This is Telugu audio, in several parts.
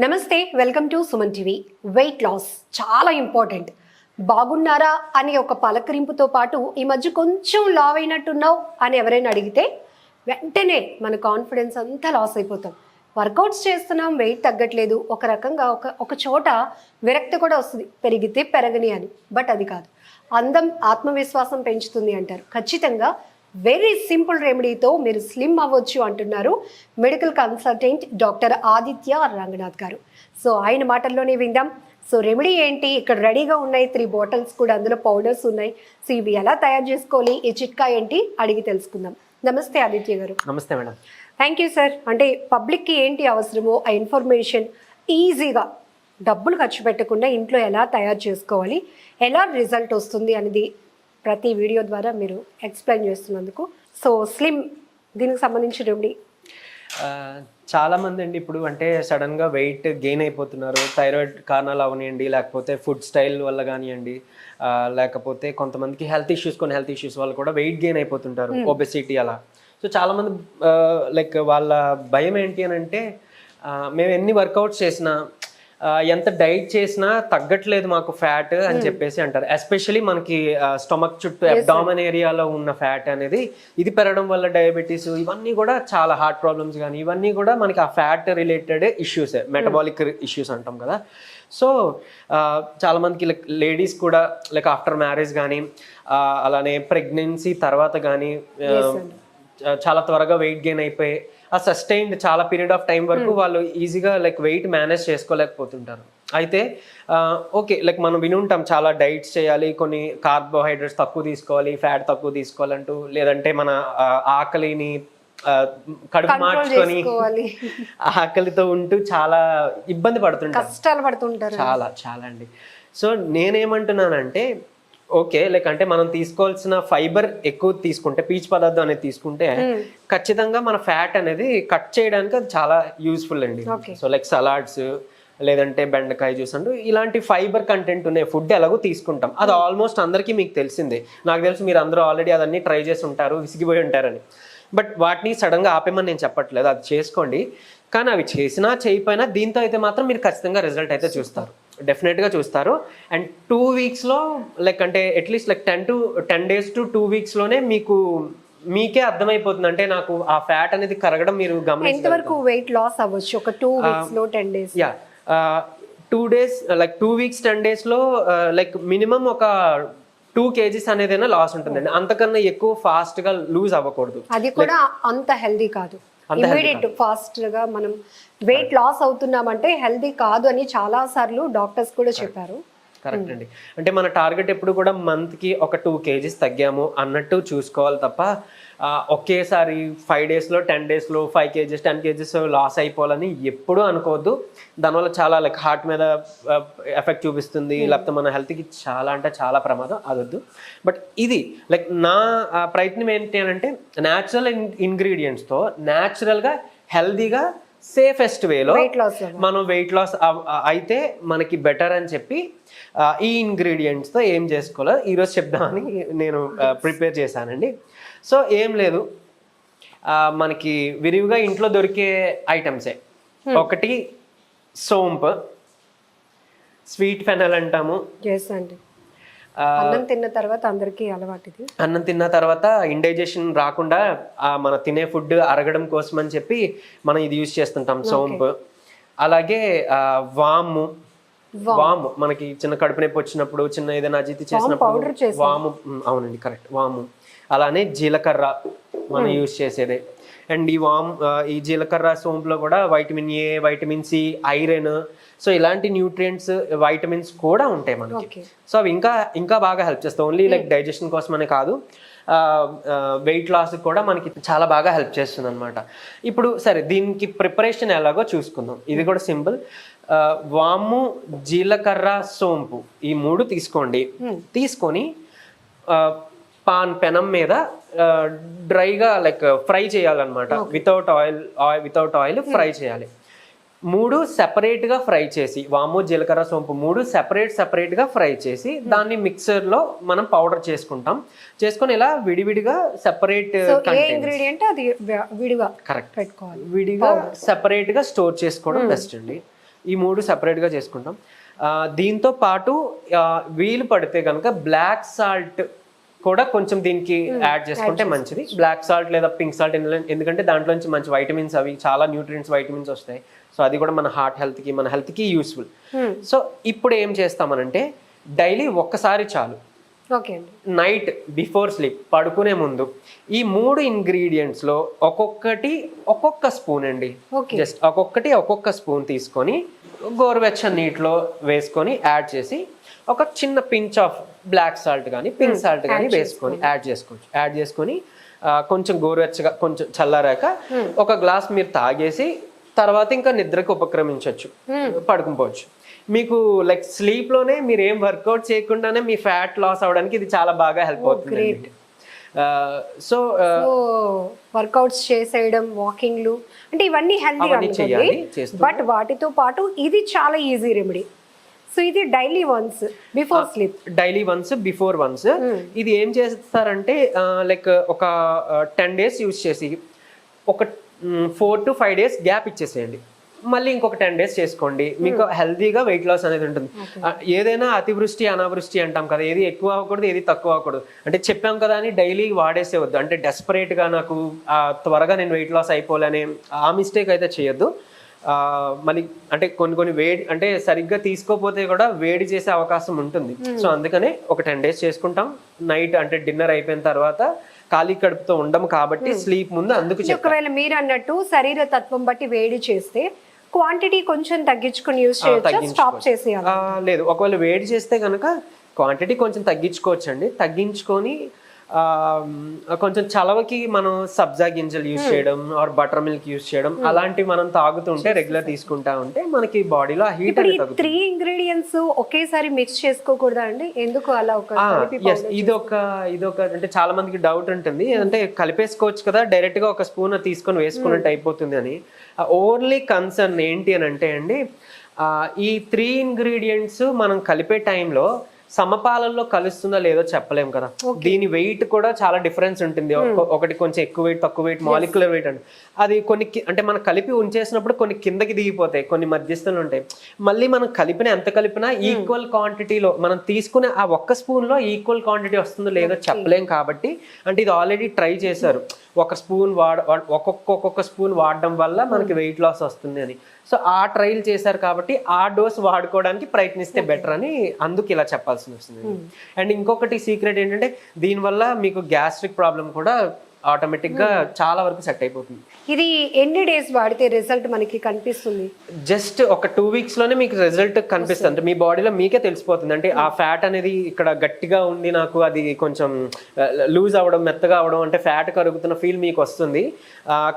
నమస్తే welcome to Suman TV. Weight loss చాలా ఇంపార్టెంట్. బాగున్నారా అనే ఒక పలకరింపుతో పాటు ఈ మధ్య కొంచెం లావ్ అయినట్టున్నావు అని ఎవరైనా అడిగితే వెంటనే మన కాన్ఫిడెన్స్ అంతా లాస్ అయిపోతాం. వర్కౌట్స్ చేస్తున్నాం వెయిట్ తగ్గట్లేదు. ఒక రకంగా ఒక ఒక చోట విరక్తి కూడా వస్తుంది. పెరిగితే పెరగని అని. బట్ అది కాదు. అందం ఆత్మవిశ్వాసం పెంచుతుంది అంటారు. ఖచ్చితంగా వెరీ సింపుల్ రెమెడీతో మీరు స్లిమ్ అవ్వచ్చు అంటున్నారు medical consultant doctor Aditya Ranganath గారు. సో ఆయన మాటల్లోనే విందాం. సో రెమెడీ ఏంటి? ఇక్కడ రెడీగా ఉన్నాయి త్రీ బాటిల్స్ కూడా అందులో పౌడర్స్ ఉన్నాయి. సో ఇవి ఎలా తయారు చేసుకోవాలి? ఈ చిట్కా ఏంటి? అడిగి తెలుసుకుందాం. నమస్తే ఆదిత్య గారు. నమస్తే మేడం. థ్యాంక్ యూ సార్ అంటే పబ్లిక్కి ఏంటి అవసరమో ఆ ఇన్ఫర్మేషన్ ఈజీగా డబ్బులు ఖర్చు పెట్టకుండా ఇంట్లో ఎలా తయారు చేసుకోవాలి? ఎలా రిజల్ట్ వస్తుంది అనేది ప్రతి వీడియో ద్వారా మీరు ఎక్స్ప్లెయిన్ చేస్తున్నందుకు. సో స్లిమ్ దీనికి సంబంధించి రెమెడీ ఆ, చాలా మంది అండి ఇప్పుడు అంటే సడన్గా వెయిట్ గెయిన్ అయిపోతున్నారు. థైరాయిడ్ కారణాలు అవనివ్వండి లేకపోతే ఫుడ్ స్టైల్ వల్ల కానివ్వండి లేకపోతే కొంతమందికి హెల్త్ ఇష్యూస్ కొన్ని హెల్త్ ఇష్యూస్ వల్ల కూడా వెయిట్ గెయిన్ అయిపోతుంటారు ఒబెసిటీ అలా. సో చాలా మంది లైక్ వాళ్ళ భయం ఏంటి అని అంటే మేము ఎన్ని వర్కౌట్స్ చేసినా ఎంత డైట్ చేసినా తగ్గట్లేదు మాకు ఫ్యాట్ అని చెప్పేసి అంటారు. ఎస్పెషలీ మనకి స్టమక్ చుట్టూ అబ్డామన్ ఏరియాలో ఉన్న ఫ్యాట్ అనేది ఇది పెరగడం వల్ల డయాబెటీస్ ఇవన్నీ కూడా చాలా హార్ట్ ప్రాబ్లమ్స్ కానీ ఇవన్నీ కూడా మనకి ఆ fat related issues metabolic issues అంటాం కదా. సో చాలా మందికి లైక్ లేడీస్ కూడా లైక్ ఆఫ్టర్ మ్యారేజ్ కానీ అలానే ప్రెగ్నెన్సీ తర్వాత కానీ చాలా త్వరగా వెయిట్ గెయిన్ అయిపోయి ఆ సస్టైన్డ్ చాలా పీరియడ్ ఆఫ్ టైం వరకు వాళ్ళు ఈజీగా లైక్ వెయిట్ మేనేజ్ చేసుకోలేకపోతుంటారు. అయితే ఓకే లైక్ మనం విని ఉంటాం చాలా డైట్స్ చేయాలి కొన్ని కార్బోహైడ్రేట్స్ తక్కువ తీసుకోవాలి ఫ్యాట్ తక్కువ తీసుకోవాలంటూ లేదంటే మన ఆకలిని కడుపు మార్చుకొని ఆకలితో ఉంటూ చాలా ఇబ్బంది పడుతుంటారు కష్టాలు పడుతుంటారు. చాలా చాలా అండి. సో నేనేమంటున్నానంటే ఓకే లైక్ అంటే మనం తీసుకోవాల్సిన ఫైబర్ ఎక్కువ తీసుకుంటే పీచు పదార్థం అనేది తీసుకుంటే ఖచ్చితంగా మన ఫ్యాట్ అనేది కట్ చేయడానికి అది చాలా యూస్ఫుల్ అండి. సో లైక్ సలాడ్స్ లేదంటే బెండకాయ జ్యూస్ అంటూ ఇలాంటి ఫైబర్ కంటెంట్ ఉన్నాయి ఫుడ్ ఎలాగో తీసుకుంటాం. అది ఆల్మోస్ట్ అందరికీ మీకు తెలిసిందే. నాకు తెలుసు మీరు అందరూ ఆల్రెడీ అదన్నీ ట్రై చేసి ఉంటారు విసిగిపోయి ఉంటారని. బట్ వాటిని సడన్గా ఆపేమని నేను చెప్పట్లేదు. అది చేసుకోండి. కానీ అవి చేసినా చేయకపోయినా దీంతో అయితే మాత్రం మీరు ఖచ్చితంగా రిజల్ట్ అయితే చూస్తారు. డెఫినెట్గా చూస్తారు. అండ్ టూ వీక్స్లో లైక్ అంటే at least like ten to ten days to two వీక్స్లోనే మీకు మీకే అర్థమైపోతుంది. అంటే నాకు ఆ ఫ్యాట్ అనేది కరగడం మీరు ఎంతవరకు వెయిట్ లాస్ అవ్వచ్చు? ఒక టూ వీక్స్లో ten days yeah two days like two weeks ten డేస్లో లైక్ మినిమం ఒక టూ కేజీస్ అనేదైనా లాస్ ఉంటుందండి. అంతకన్నా ఎక్కువ ఫాస్ట్గా లూజ్ అవ్వకూడదు. అది కూడా అంత హెల్దీ కాదు. ఇమీడియట్ ఫాస్ట్గా మనం వెయిట్ లాస్ అవుతున్నామంటే హెల్దీ కాదు అని చాలా సార్లు డాక్టర్స్ కూడా చెప్పారు. కరెక్ట్ అండి. అంటే మన టార్గెట్ ఎప్పుడు కూడా మంత్కి ఒక టూ కేజీస్ తగ్గాము అన్నట్టు చూసుకోవాలి తప్ప ఒకేసారి ఫైవ్ డేస్లో టెన్ డేస్లో five kgs ten kgs loss అయిపోవాలని ఎప్పుడూ అనుకోవద్దు. దానివల్ల చాలా లైక్ హార్ట్ మీద ఎఫెక్ట్ చూపిస్తుంది. లేకపోతే మన హెల్త్కి చాలా అంటే చాలా ప్రమాదం. అదొద్దు. బట్ ఇది లైక్ నా ప్రయత్నం ఏంటి అని అంటే న్యాచురల్ ఇంగ్రీడియంట్స్తో న్యాచురల్గా హెల్దీగా సేఫెస్ట్ వేలో వెయిట్ లాస్ మనం వెయిట్ లాస్ అయితే మనకి బెటర్ అని చెప్పి ఈ ఇంగ్రీడియంట్స్తో ఏం చేసుకోవాలో ఈరోజు చెప్దామని నేను ప్రిపేర్ చేశానండి. సో ఏం లేదు. మనకి విరివిగా ఇంట్లో దొరికే ఐటమ్సే ఒకటి సోంపు స్వీట్ ఫెనల్ అంటాము. అండి. అన్నం తిన్న తర్వాత అందరికీ అలవాటు అన్నం తిన్న తర్వాత ఇండైజెషన్ రాకుండా ఆ మన తినే ఫుడ్ అరగడం కోసం అని చెప్పి మనం ఇది యూజ్ చేస్తుంటాం సోంపు. అలాగే ఆ, వాము. వాము. మనకి చిన్న కడుపు నొప్పి వచ్చినప్పుడు చిన్న ఏదైనా అజితి చేసినప్పుడు. వాము అవునండి కరెక్ట్ వాము. అలానే జీలకర్ర మనం యూజ్ చేసేదే. అండ్ ఈ వామ్ ఈ జీలకర్ర సోంపులో కూడా vitamin A vitamin C iron. So ఇలాంటి న్యూట్రియంట్స్ వైటమిన్స్ కూడా ఉంటాయి మనకి. సో అవి ఇంకా ఇంకా బాగా హెల్ప్ చేస్తాయి. ఓన్లీ లైక్ డైజెషన్ కోసమనే కాదు. వెయిట్ లాస్ కూడా మనకి చాలా బాగా హెల్ప్ చేస్తుంది అనమాట ఇప్పుడు సరే దీనికి ప్రిపరేషన్ ఎలాగో చూసుకుందాం. ఇది కూడా సింపుల్. వాము జీలకర్ర సోంపు ఈ మూడు తీసుకోండి. తీసుకొని ఆ, పాన్ పెనం మీద డ్రైగా లైక్ ఫ్రై చేయాలన్నమాట. Without oil without oil fry చేయాలి. మూడు separate గా ఫ్రై చేసి వాము జీలకర్ర సోంపు మూడు సెపరేట్ సెపరేట్గా ఫ్రై చేసి దాన్ని మిక్సర్లో మనం పౌడర్ చేసుకుంటాం. చేసుకొని ఇలా విడివిడిగా సెపరేట్ ఇంగ్రీడియంట్ అది విడిగా కరెక్ట్ పెట్టుకోవాలి? విడిగా separate గా స్టోర్ చేసుకోవడం బెస్ట్ అండి. ఈ మూడు సపరేట్గా చేసుకుంటాం. దీంతో పాటు వీలు పడితే కనుక బ్లాక్ సాల్ట్ కూడా కొంచెం దీనికి యాడ్ చేసుకుంటే మంచిది. బ్లాక్ సాల్ట్ లేదా పింక్ సాల్ట్ ఎందుకంటే దాంట్లోంచి మంచి వైటమిన్స్ అవి చాలా న్యూట్రియంట్స్ వైటమిన్స్ వస్తాయి. సో అది కూడా మన హార్ట్ హెల్త్కి మన హెల్త్కి యూస్ఫుల్ సో ఇప్పుడు ఏం చేస్తామనంటే డైలీ ఒక్కసారి చాలు. నైట్ బిఫోర్ స్లీప్ పడుకునే ముందు. ఈ మూడు ఇంగ్రీడియంట్స్లో ఒక్కొక్కటి ఒక్కొక్క స్పూన్ అండి. జస్ట్ ఒక్కొక్కటి ఒక్కొక్క స్పూన్ తీసుకొని గోరువెచ్చని నీటిలో వేసుకొని యాడ్ చేసి ఒక చిన్న పించ్ ఆఫ్ బ్లాక్ సాల్ట్ కానీ పింక్ సాల్ట్ కానీ వేసుకొని యాడ్ చేసుకోవచ్చు. యాడ్ చేసుకొని కొంచెం గోరువెచ్చగా కొంచెం చల్లారాక ఒక గ్లాస్ మీరు తాగేసి తర్వాత ఇంకా నిద్రకు ఉపక్రమించవచ్చు పడుకుపోవచ్చు. మీకు లైక్ స్లీప్లోనే మీరు ఏం వర్కౌట్ చేయకుండానే మీ ఫ్యాట్ లాస్ అవడానికి ఇది చాలా బాగా హెల్ప్ అవుతుంది సో వర్కౌట్స్ చేసేయడం వాకింగ్లు అంటే ఇవన్నీ హెల్తీ చేస్తూ బట్ వాటితో పాటు ఇది చాలా ఈజీ రెమెడీ సో ఇది daily once before sleep daily once before once ఇది ఏం చేస్తారంటే లైక్ ఒక టెన్ డేస్ యూస్ చేసి ఒక four to five days gap ఇచ్చేసేయండి. మళ్ళీ ఇంకొక టెన్ డేస్ చేసుకోండి. మీకు హెల్తీగా వెయిట్ లాస్ అనేది ఉంటుంది. ఏదైనా అతివృష్టి అనావృష్టి అంటాం కదా ఏది ఎక్కువ అవ్వకూడదు ఏది తక్కువ అవ్వకూడదు. అంటే చెప్పాం కదా అని డైలీ వాడేసేవద్దు అంటే desperate గా నాకు త్వరగా నేను వెయిట్ లాస్ అయిపోవాలనే ఆ మిస్టేక్ అయితే చేయొద్దు. ఆ, మళ్ళీ అంటే కొన్ని కొన్ని వేడి అంటే సరిగ్గా తీసుకోపోతే కూడా వేడి చేసే అవకాశం ఉంటుంది. సో అందుకనే ఒక టెన్ డేస్ చేసుకుంటాం. నైట్ అంటే డిన్నర్ అయిపోయిన తర్వాత ఖాళీ కడుపుతో ఉండము కాబట్టి స్లీప్ ముందు అందుకు ఒకవేళ మీరు అన్నట్టు శరీర తత్వం బట్టి వేడి చేస్తే క్వాంటిటీ కొంచెం తగ్గించుకుని యూజ్ చేయొచ్చు? స్టాప్ ఆ, లేదు. ఒకవేళ వేడి చేస్తే కనుక క్వాంటిటీ కొంచెం తగ్గించుకోవచ్చు అండి తగ్గించుకొని కొంచెం చలవకి మనం సబ్జా గింజలు యూజ్ చేయడం ఆర్ బటర్ మిల్క్ యూజ్ చేయడం అలాంటివి మనం తాగుతుంటే రెగ్యులర్ తీసుకుంటా ఉంటే మనకి బాడీలో హీట్ త్రీ ఇంగ్రీడియంట్స్ ఒకేసారి మిక్స్ చేసుకోకూడదా అండి ఎందుకు అలా ఒక ఇదొక ఇదొక అంటే చాలా మందికి డౌట్ ఉంటుంది. అంటే కలిపేసుకోవచ్చు కదా డైరెక్ట్గా ఒక స్పూన్ తీసుకొని వేసుకున్నట్టు అయిపోతుంది అని. ఓన్లీ కన్సర్న్ ఏంటి అని అంటే అండి ఈ త్రీ ఇంగ్రీడియంట్స్ మనం కలిపే టైంలో సమపాలల్లో కలుస్తుందో లేదో చెప్పలేం కదా. దీని వెయిట్ కూడా చాలా డిఫరెన్స్ ఉంటుంది. ఒక- ఒకటి కొంచెం ఎక్కువ వెయిట్ తక్కువ వెయిట్ మాలిక్యులర్ వెయిట్ అంటే అది కొన్ని అంటే మనం కలిపి ఉంచేసినప్పుడు కొన్ని కిందకి దిగిపోతాయి కొన్ని మధ్యస్థులు ఉంటాయి. మళ్ళీ మనం కలిపిన ఎంత కలిపినా ఈక్వల్ క్వాంటిటీలో మనం తీసుకునే ఆ ఒక్క స్పూన్లో ఈక్వల్ క్వాంటిటీ వస్తుందో లేదో చెప్పలేం కాబట్టి అంటే ఇది ఆల్రెడీ ట్రై చేశారు. ఒక స్పూన్ వాడ ఒక్కొక్క ఒక్కొక్క స్పూన్ వాడడం వల్ల మనకి వెయిట్ లాస్ వస్తుంది అని. సో ఆ ట్రయల్ చేశారు కాబట్టి ఆ డోస్ వాడుకోవడానికి ప్రయత్నిస్తే బెటర్ అని అందుకు ఇలా చెప్పాల్సి వస్తుంది. అండ్ ఇంకొకటి సీక్రెట్ ఏంటంటే దీనివల్ల మీకు గ్యాస్ట్రిక్ ప్రాబ్లం కూడా ఆటోమేటిక్గా చాలా వరకు సెట్ అయిపోతుంది. ఇది ఎన్ని డేస్ వాడితే రిజల్ట్ మనకి కనిపిస్తుంది? జస్ట్ ఒక టూ వీక్స్లోనే మీకు రిజల్ట్ కనిపిస్తుంది. అంటే మీ బాడీలో మీకే తెలిసిపోతుంది. అంటే ఆ ఫ్యాట్ అనేది ఇక్కడ గట్టిగా ఉండి నాకు అది కొంచెం లూజ్ అవ్వడం మెత్తగా అవ్వడం అంటే ఫ్యాట్ కరుగుతున్న ఫీల్ మీకు వస్తుంది.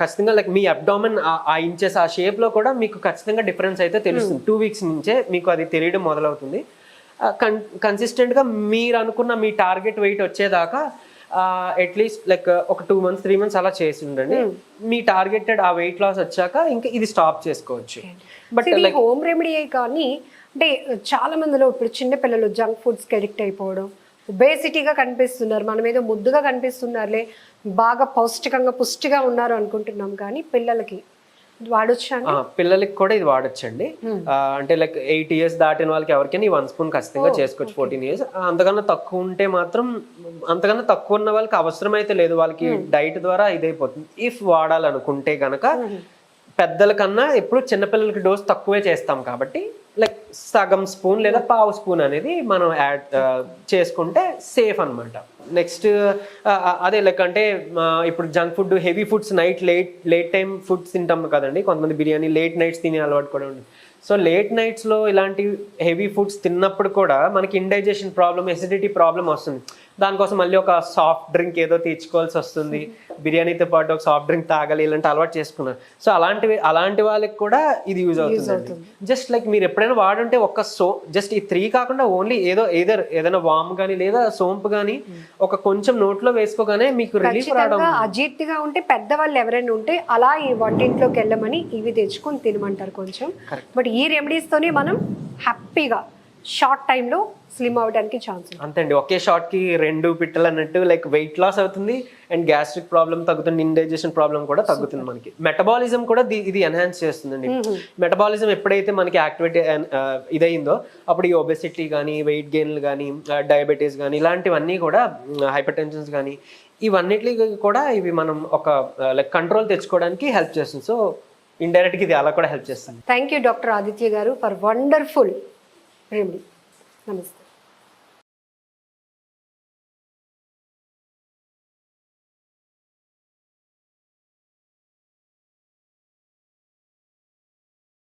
ఖచ్చితంగా లైక్ మీ అబ్డామన్ ఆ ఇంచెస్ ఆ షేప్లో కూడా మీకు ఖచ్చితంగా డిఫరెన్స్ అయితే తెలుస్తుంది. టూ వీక్స్ నుంచే మీకు అది తెలియడం మొదలవుతుంది. కన్ కన్సిస్టెంట్గా మీరు అనుకున్న మీ టార్గెట్ వెయిట్ వచ్చేదాకా అట్లీస్ట్ లైక్ ఒక టూ మంత్స్ త్రీ మంత్స్ అలా చేసి ఉండండి మీ టార్గెటెడ్ ఆ వెయిట్ లాస్ వచ్చాక ఇంకా ఇది స్టాప్ చేసుకోవచ్చు. బట్ ఇది హోమ్ రెమెడీ కానీ అంటే చాలా మందిలో ఇప్పుడు చిన్న పిల్లలు జంక్ ఫుడ్స్కి అడిక్ట్ అయిపోవడం ఒబేసిటీగా కనిపిస్తున్నారు మన మీద ముద్దుగా కనిపిస్తున్నారులే బాగా పౌష్టికంగా పుష్టిగా ఉన్నారు అనుకుంటున్నాం కానీ పిల్లలకి పిల్లలకి కూడా ఇది వాడొచ్చండి. అంటే లైక్ ఎయిట్ ఇయర్స్ దాటిన వాళ్ళకి ఎవరికైనా ఈ వన్ స్పూన్ ఖచ్చితంగా చేసుకోవచ్చు ఫోర్టీన్ ఇయర్స్. అంతకన్నా తక్కువ ఉంటే మాత్రం అంతకన్నా తక్కువ ఉన్న వాళ్ళకి అవసరం అయితే లేదు. వాళ్ళకి డైట్ ద్వారా ఇదైపోతుంది. ఇఫ్ వాడాలనుకుంటే గనక పెద్దల కన్నా ఎప్పుడు చిన్నపిల్లలకి డోస్ తక్కువే చేస్తాం కాబట్టి లైక్ సగం స్పూన్ లేదా పావు స్పూన్ అనేది మనం యాడ్ చేసుకుంటే సేఫ్ అన్నమాట. నెక్స్ట్ అదే లైక్ అంటే ఇప్పుడు junk food heavy foods night late late time foods తింటాం కదండి. కొంతమంది బిర్యానీ లేట్ నైట్స్ తినే అలవాటు కూడా ఉంది. సో లేట్ నైట్స్లో ఇలాంటి హెవీ ఫుడ్స్ తిన్నప్పుడు కూడా మనకి ఇండైజెషన్ ప్రాబ్లమ్ ఎసిడిటీ ప్రాబ్లం వస్తుంది. దానికోసం మళ్ళీ ఒక సాఫ్ట్ డ్రింక్ ఏదో తీర్చుకోవాల్సి వస్తుంది. బిర్యానీతో పాటు ఒక సాఫ్ట్ డ్రింక్ తాగాలి ఇలాంటి అలవాటు చేసుకున్నారు సో అలాంటివి అలాంటి వాళ్ళకి కూడా ఇది యూజ్ అవుతుంది. జస్ట్ లైక్ మీరు ఎప్పుడైనా వాడుంటే ఒక సో జస్ట్ ఈ త్రీ కాకుండా ఓన్లీ ఏదో ఏదర్ ఏదైనా వామ్ కానీ లేదా సోంపు కానీ ఒక కొంచెం నోట్లో వేసుకోగానే మీకు రిలీఫ్ రావడం అజీర్తిగా ఉంటే పెద్దవాళ్ళు ఎవరైనా ఉంటే అలా ఈ వంటింట్లోకి వెళ్ళమని ఇవి తెచ్చుకొని తినమంటారు కొంచెం. బట్ ఈ రెమెడీస్ తోనే మనం హ్యాపీగా షార్ట్ టైంలో స్లిమ్ అవడానికి ఛాన్స్ అంతే అండి. ఒకే షాట్కి రెండు పిట్టలు అన్నట్టు లైక్ వెయిట్ లాస్ అవుతుంది అండ్ గ్యాస్ట్రిక్ ప్రాబ్లం తగ్గుతుంది ఇండైజెషన్ ప్రాబ్లం కూడా తగ్గుతుంది మనకి. మెటబాలిజం కూడా ఇది ఎన్హాన్స్ చేస్తుందండి. మెటబాలిజం ఎప్పుడైతే మనకి యాక్టివిటీ ఇదయిందో అప్పుడు ఈ ఒబెసిటీ కానీ వెయిట్ గెయిన్లు కానీ డయాబెటీస్ కానీ ఇలాంటివన్నీ కూడా హైపర్ టెన్షన్స్ కానీ ఇవన్నిటి కూడా ఇవి మనం ఒక లైక్ కంట్రోల్ తెచ్చుకోవడానికి హెల్ప్ చేస్తుంది. సో ఇండైరెక్ట్గా ఇది అలా కూడా హెల్ప్ చేస్తుంది. థ్యాంక్ యూ డాక్టర్ ఆదిత్య గారు ఫర్ వండర్ఫుల్ రెమెడీ నమస్తే